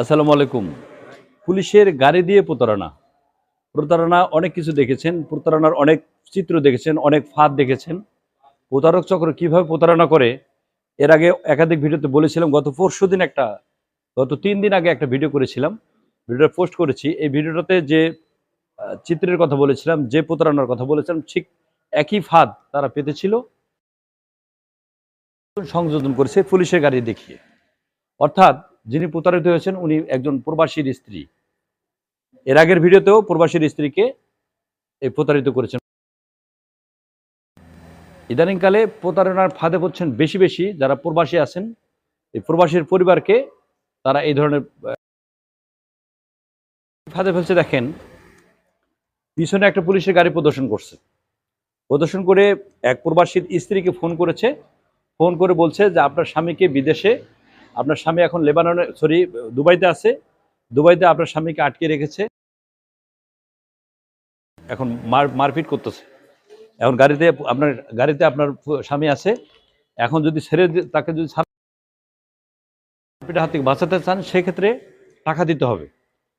আসসালামু আলাইকুম। পুলিশের গাড়ি দিয়ে প্রতারণা। প্রতারণা অনেক কিছু দেখেছেন, প্রতারণার অনেক চিত্র দেখেছেন, অনেক ফাঁদ দেখেছেন। প্রতারক চক্র কীভাবে প্রতারণা করে, এর আগে একাধিক ভিডিওতে বলেছিলাম, গত পরশু দিন একটা, গত তিন দিন আগে একটা ভিডিও করেছিলাম, ভিডিওটা পোস্ট করেছি। এই ভিডিওটাতে যে চিত্রের কথা বলেছিলাম, যে প্রতারণার কথা বলেছিলাম, ঠিক একই ফাঁদ তারা পেতেছিল। সংযোজন করেছে পুলিশের গাড়ি দেখিয়ে। অর্থাৎ যিনি প্রতারিত হয়েছেন, উনি একজন প্রবাসীর স্ত্রী। এর আগের ভিডিওতেও প্রবাসীর স্ত্রীকে এই প্রতারিত করেছেন। ইদানিংকালে প্রতারণার ফাঁদে পড়ছেন বেশি বেশি যারা প্রবাসী আছেন। এই প্রবাসীর পরিবারকে তারা এই ধরনের ফাঁদে ফেলছে। দেখেন, পিছনে একটা পুলিশের গাড়ি প্রদর্শন করছে। প্রদর্শন করে এক প্রবাসীর স্ত্রীকে ফোন করেছে। ফোন করে বলছে যে, আপনার স্বামীকে বিদেশে আপনার স্বামী এখন লেবাননে সরি দুবাইতে আছে। দুবাইতে আপনার স্বামীকে আটকে রেখেছে। এখন মার, মারপিট করতেছে। এখন গাড়িতে, আপনার গাড়িতে আপনার স্বামী আছে। এখন যদি ছেড়ে তাকে যদি মারপিটের হাত থেকে বাঁচাতে চান, সেক্ষেত্রে টাকা দিতে হবে।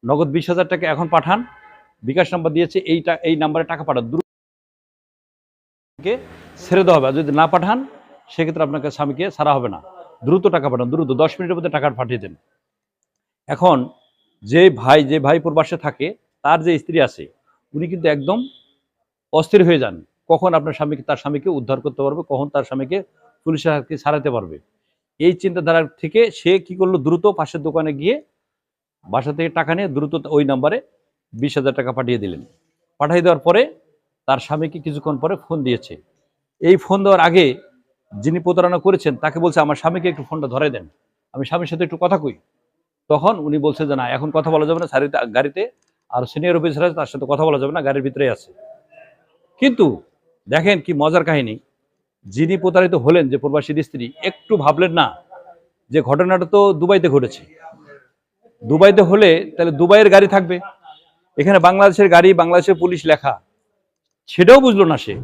নগদ বিশ হাজার টাকা এখন পাঠান। বিকাশ নাম্বার দিয়েছে, এই এই নাম্বারে টাকা পাঠান। দ্রুত কে ছেড়ে দেওয়া হবে। যদি না পাঠান, সেক্ষেত্রে আপনাকে স্বামীকে ছাড়া হবে না। দ্রুত টাকা পাঠান, দ্রুত, দশ মিনিটের মধ্যে টাকা পাঠিয়ে দেন। এখন যে ভাই যে ভাই প্রবাসে থাকে, তার যে স্ত্রী আছে, উনি কিন্তু একদম অস্থির হয়ে যান। কখন আপনার স্বামীকে, তার স্বামীকে উদ্ধার করতে পারবে, কখন তার স্বামীকে পুলিশের হাতকে ছাড়াতে পারবে? এই চিন্তাধারা থেকে সে কি করল? দ্রুত পাশের দোকানে গিয়ে বাসা থেকে টাকা নিয়ে দ্রুত ওই নাম্বারে বিশ হাজার টাকা পাঠিয়ে দিলেন। পাঠিয়ে দেওয়ার পরে তার স্বামীকে কিছুক্ষণ পরে ফোন দিয়েছে। এই ফোন দেওয়ার আগে যিনি প্রতারণা করেছেন, তাকে বলছে, আমার স্বামীকে একটু ফোনটা ধরে দেন। আমি স্বামীর সাথে একটু কথা কই। তখন উনি বলছে যে, না, এখন কথা বলা যাবে না সারিতে গাড়িতে আর সিনিয়র অফিসার আছে, তার সাথে কথা বলা যাবে না, গাড়ির ভিতরে আছে। কিন্তু দেখেন কি মজার কাহিনী। যিনি প্রতারিত হলেন যে প্রবাসীর স্ত্রী, একটু ভাবলেন না যে ঘটনাটা তো দুবাইতে ঘটেছে। দুবাইতে হলে তাহলে দুবাইয়ের গাড়ি থাকবে। এখানে বাংলাদেশের গাড়ি, বাংলাদেশের পুলিশ লেখা। সেটাও বুঝলো না সে।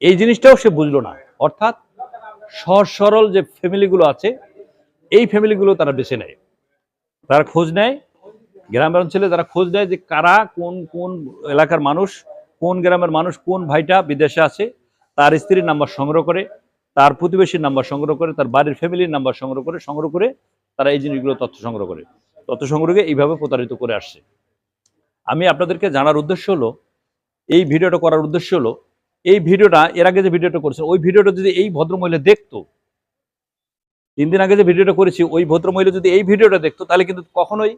এই জিনিসটাও সে বুঝলো না। অর্থাৎ সহজ সরল যে ফ্যামিলিগুলো আছে, এই ফ্যামিলিগুলো তারা বেছে নেয়। তারা খোঁজ নেয়, গ্রামের অঞ্চলে তারা খোঁজ নেয় যে কারা কোন কোন এলাকার মানুষ, কোন গ্রামের মানুষ, কোন ভাইটা বিদেশে আছে, তার স্ত্রীর নাম্বার সংগ্রহ করে, তার প্রতিবেশীর নাম্বার সংগ্রহ করে, তার বাড়ির ফ্যামিলির নাম্বার সংগ্রহ করে সংগ্রহ করে তারা এই জিনিসগুলো তথ্য সংগ্রহ করে। তথ্য সংগ্রহকে এইভাবে প্রতারিত করে আসছে। আমি আপনাদেরকে জানার উদ্দেশ্য হলো, এই ভিডিওটা করার উদ্দেশ্য হলো এই ভিডিওটা, এর আগে যে ভিডিওটা করেছে ওই ভিডিওটা যদি এই ভদ্রমহিলা দেখতো, তিন দিন আগে যে ভিডিওটা করেছি, ওই ভদ্রমহিলা যদি এই ভিডিওটা দেখতো, তাহলে কিন্তু কখনোই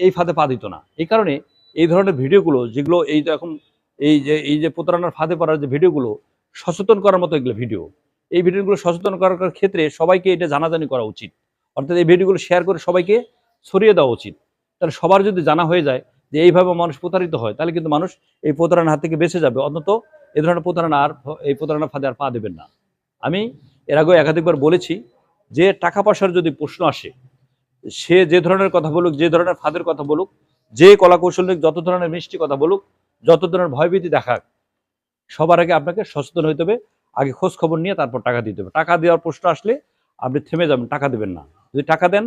এই ফাঁদে পা দিত না। এই কারণে এই ধরনের ভিডিওগুলো, যেগুলো এই এখন এই যে এই যে প্রতারণার ফাঁদে পড়ার যে ভিডিওগুলো, সচেতন করার মতো এগুলো ভিডিও। এই ভিডিওগুলো সচেতন করার ক্ষেত্রে সবাইকে এটা জানাজানি করা উচিত। অর্থাৎ এই ভিডিওগুলো শেয়ার করে সবাইকে ছড়িয়ে দেওয়া উচিত। তাহলে সবার যদি জানা হয়ে যায় যে এইভাবে মানুষ প্রতারিত হয়, তাহলে কিন্তু মানুষ এই প্রতারণার হাত থেকে বেঁচে যাবে। অন্তত এ ধরনের প্রতারণা আর এই প্রতারণার ফাঁদে আর পা দেবেন না। আমি এর আগেও একাধিকবার বলেছি যে টাকা পয়সার যদি প্রশ্ন আসে, সে যে ধরনের কথা বলুক, যে ধরনের ফাঁদের কথা বলুক, যে কলা কৌশল নিক, যত ধরনের মিষ্টি কথা বলুক, যত ধরনের ভয়ভীতি দেখাক, সবার আগে আপনাকে সচেতন হইতে হবে, আগে খোঁজ খবর নিয়ে তারপর টাকা দিতে হবে। টাকা দেওয়ার প্রশ্ন আসলে আপনি থেমে যাবেন, টাকা দেবেন না। যদি টাকা দেন,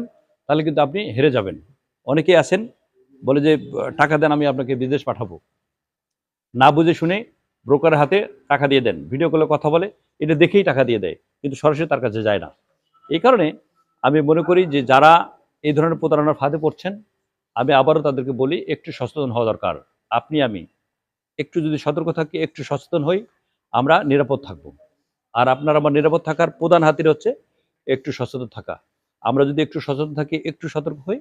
তাহলে কিন্তু আপনি হেরে যাবেন। অনেকেই আছেন, বলে যে, টাকা দেন, আমি আপনাকে বিদেশ পাঠাবো। না বুঝে শুনে ব্রোকারের হাতে টাকা দিয়ে দেন ভিডিও কলে কথা বলে, এটা দেখেই টাকা দিয়ে দেয়, কিন্তু সরাসরি তার কাছে যায় না। এই কারণে আমি মনে করি যে যারা এই ধরনের প্রতারণার ফাঁদে পড়ছেন, আমি আবারও তাদেরকে বলি, একটু সচেতন হওয়া দরকার। আপনি, আমি, একটু যদি সতর্ক থাকি, একটু সচেতন হই, আমরা নিরাপদ থাকব। আর আপনার আমার নিরাপদ থাকার প্রধান হাতির হচ্ছে একটু সচেতন থাকা। আমরা যদি একটু সচেতন থাকি, একটু সতর্ক হই,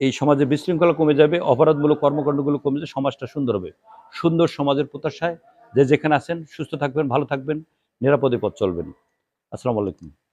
এই সমাজে বিশৃঙ্খলা কমে যাবে, অপরাধমূলক কর্মকাণ্ডগুলো কমে যাবে, সমাজটা সুন্দর হবে। সুন্দর সমাজের প্রত্যাশায় যে যেখানে আছেন, সুস্থ থাকবেন, ভালো থাকবেন, নিরাপদে পথ চলবেন। আসসালামু আলাইকুম।